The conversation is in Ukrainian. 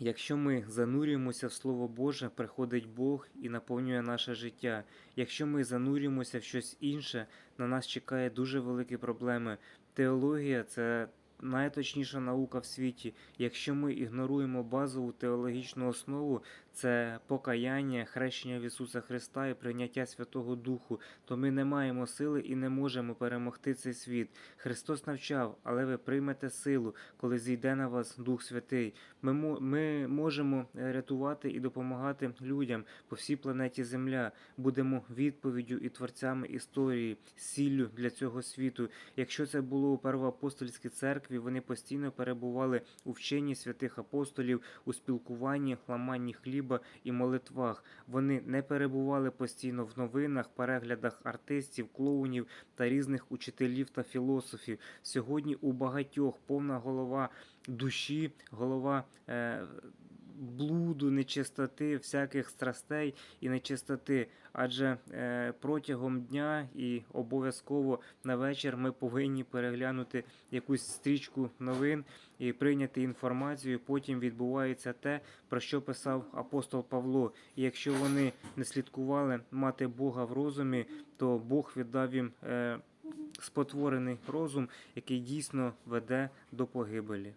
Якщо ми занурюємося в Слово Боже, приходить Бог і наповнює наше життя. Якщо ми занурюємося в щось інше, на нас чекає дуже великі проблеми. Теологія це найточніша наука в світі. Якщо ми ігноруємо базову теологічну основу, це покаяння, хрещення в Ісуса Христа і прийняття Святого Духу, то ми не маємо сили і не можемо перемогти цей світ. Христос навчав, але ви приймете силу, коли зійде на вас Дух Святий. Ми, ми можемо рятувати і допомагати людям по всій планеті Земля. Будемо відповіддю і творцями історії, сіллю для цього світу. Якщо це було у первоапостольській церкві, вони постійно перебували у вченні святих апостолів, у спілкуванні, ламанні хліба і молитвах. Вони не перебували постійно в новинах, переглядах артистів, клоунів та різних учителів та філософів. Сьогодні у багатьох повна голова душі, голова е, блуду, нечистоти, всяких страстей і нечистоти. Адже е, протягом дня і обов'язково на вечір ми повинні переглянути якусь стрічку новин і прийняти інформацію. Потім відбувається те, про що писав апостол Павло. І якщо вони не слідкували мати Бога в розумі, то Бог віддав їм е, спотворений розум, який дійсно веде до погибелі.